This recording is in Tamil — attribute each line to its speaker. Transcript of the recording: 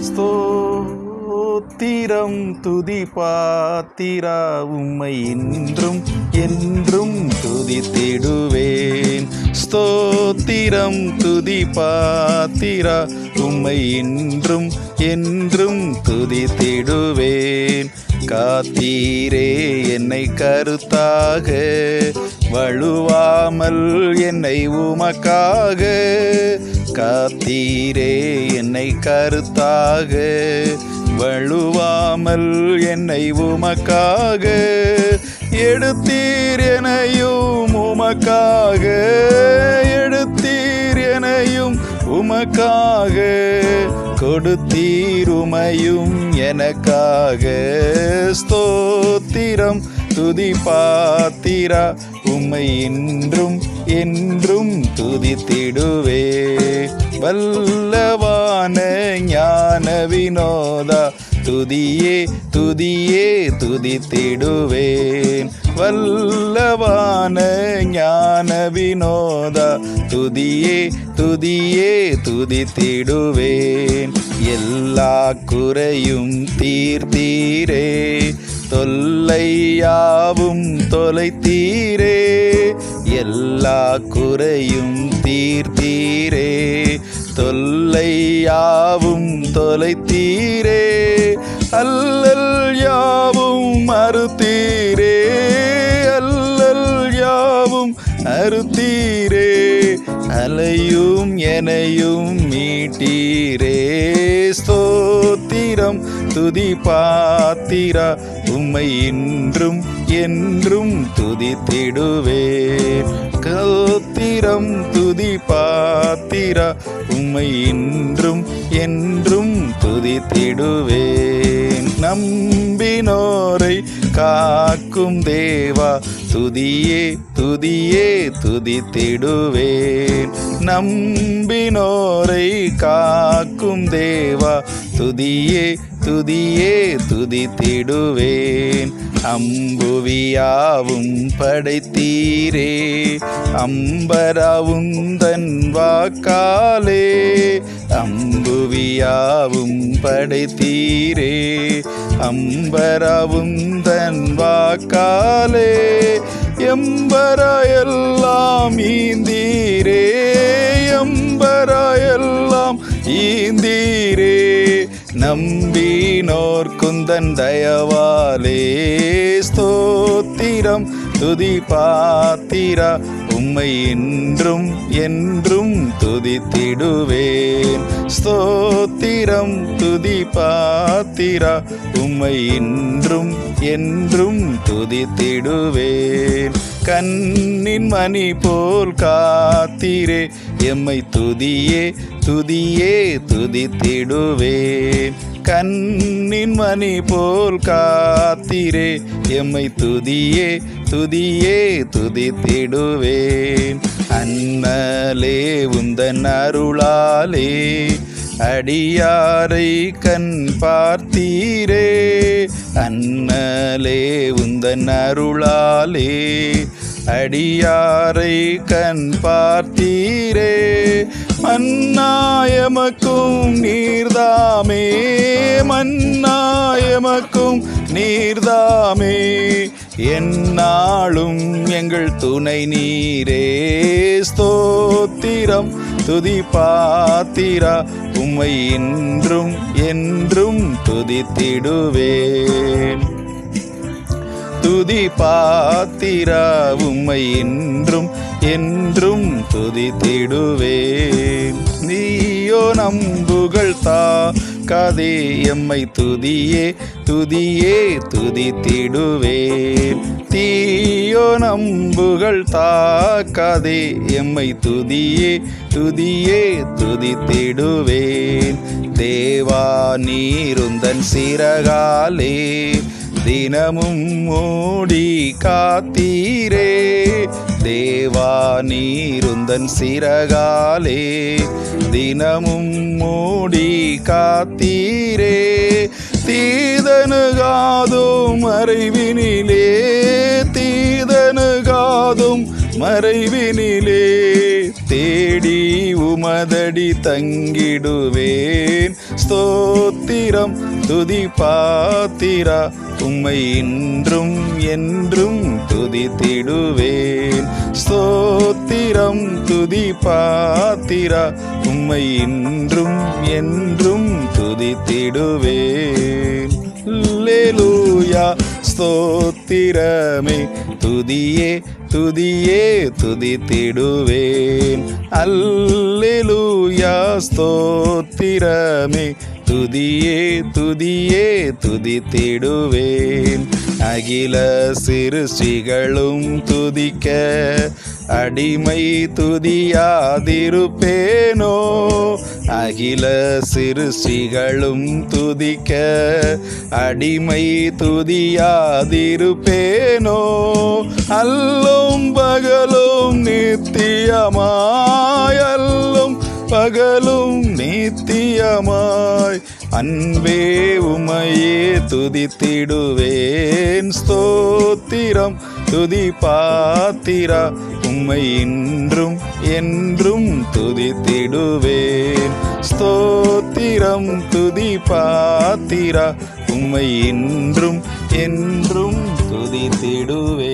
Speaker 1: ஸ்தோத்திரம் துதி பாத்திரா உம்மை இன்றும் என்றும் துதித்திடுவேன். ஸ்தோத்திரம் துதி பாத்திரா உம்மை இன்றும் என்றும் துதித்திடுவேன். காத்தீரே என்னை கருத்தாக வழுவாமல் என்னை உமக்காக. காத்தீரே என்னை கருத்தாக. வழுவாமல் என்னை உமக்காக. எடுத்தீர் எனையும் உமக்காக. எடுத்தீர் எனையும் உமக்காக. கொடுத்தீருமையும் எனக்காக. ஸ்தோத்திரம். துதி பாத்திரா உம்மை இன்றும் என்றும் துதித்திடுவே. வல்லவான ஞான வினோதா துதியே துதியே துதித்திடுவேன். வல்லவான ஞான வினோதா துதியே துதியே துதித்திடுவேன். எல்லா குறையும் தீர்த்தீரே. தொல்லையாவும் தொலைத்தீரே. எல்லா குறையும் தீர்த்தீரே. தொல்லையாவும் தொலைத்தீரே. அல்லல் யாவும் மறுத்தீரே அல்லல் யாவும் அறுத்தீரே. அலையும் எனையும் மீட்டீரே. துதி பாத்திரா உம்மை இன்றும் என்றும் துதித்திடுவேன். கோத்திரம் துதி பாத்திரா உம்மை இன்றும் என்றும் துதித்திடுவேன். நம்பினோரை காக்கும் தேவா துதியே துதியே துதித்திடுவேன். நம்பினோரை காக்கும் தேவா துதியே துதியே துதித்திடுவேன். அம்புவியாவும் படைத்தீரே. அம்பராவுந்தன் வாக்காலே. அம்புவியாவும் படைத்தீரே. அம்பராவுந்தன் வாக்காலே. எம்பராயெல்லாம் ஈந்தீரே. எம்பராயெல்லாம் ஈந்தீரே. நம்பினோர் குந்தன் தயவாலே ஸ்தோத்திரம். துதி பாத்திரா உம்மை என்றும் என்றும் துதித்திடுவேன். ஸ்தோத்திரம் துதி பாத்திரா உம்மை இன்றும் என்றும் துதித்திடுவேன். கண்ணின் மணி போல் காத்திரே எம்மை துதியே துதியே துதித்திடுவே. கண்ணின் மணி போல் காத்திரே எம்மை துதியே துதியே துதித்திடுவேன் அண்ணலே உந்தன் அருளாலே அடியாரை கண் பார்த்தீரே. அண்ணலே உந்தன் அருளாலே அடியாரை கண் தீரே. மன்னாயமக்கும் நீர்தாமே. மன்னாயமக்கும் நீர்தாமே. என்னாலும் எங்கள் துணை நீரே. ஸ்தோத்திரம் துதி பாத்திரா. உம்மை இன்றும் என்றும் துதித்திடுவேன். துதி பாத்திரா. உம்மை இன்றும் என்றும் துதித்திடுவேன். நீயோ நம்புகள் தா கதே எம்மை துதியே துதியே துதித்திடுவேன். தீயோ நம்புகள் தாக்காதே எம்மை துதியே துதியே துதித்திடுவேன். தேவா நீருந்தன் சிறகாலே தினமும் மூடி காத்தீரே. தேவா நீருந்தன் சிறகாலே தினமும் மூடி காத்தீரே தீதனுகாதும் மறைவினிலே தீதனுகாதும் மறைவினிலே. உமதடி தங்கிடுவேன். ஸ்தோத்திரம் துதி பாத்திரா உம்மை இன்றும் என்றும் துதித்திடுவேன். ஸ்தோத்திரம் துதி பாத்திரா உம்மை இன்றும் என்றும் துதித்திடுவேன். லேலூயா ஸ்தோத்திரமே. துதியே துதியே துதித்திடுவேன். அல்லேலூயா ஸ்தோத்திரமே. துதியே துதியே துதித்திடுவேன். அகில சிறுசிகளும் துதிக்க அடிமை துதியாதிருப்பேனோ? அகில சிறுசிகளும் துதிக்க அடிமை துதியாதிருப்பேனோ? அல்லும் பகலும் நித்தியமாய் அல்லும் பகலும் நித்தியமாய் அன்பே உமையே துதித்திடுவேன். ஸ்தோத்திரம் துதி பாத்திரா உம்மை இன்றும் என்றும் துதித்திடுவேன். ஸ்தோத்திரம் துதி பாத்திரா உம்மை இன்றும் என்றும் துதித்திடுவேன்.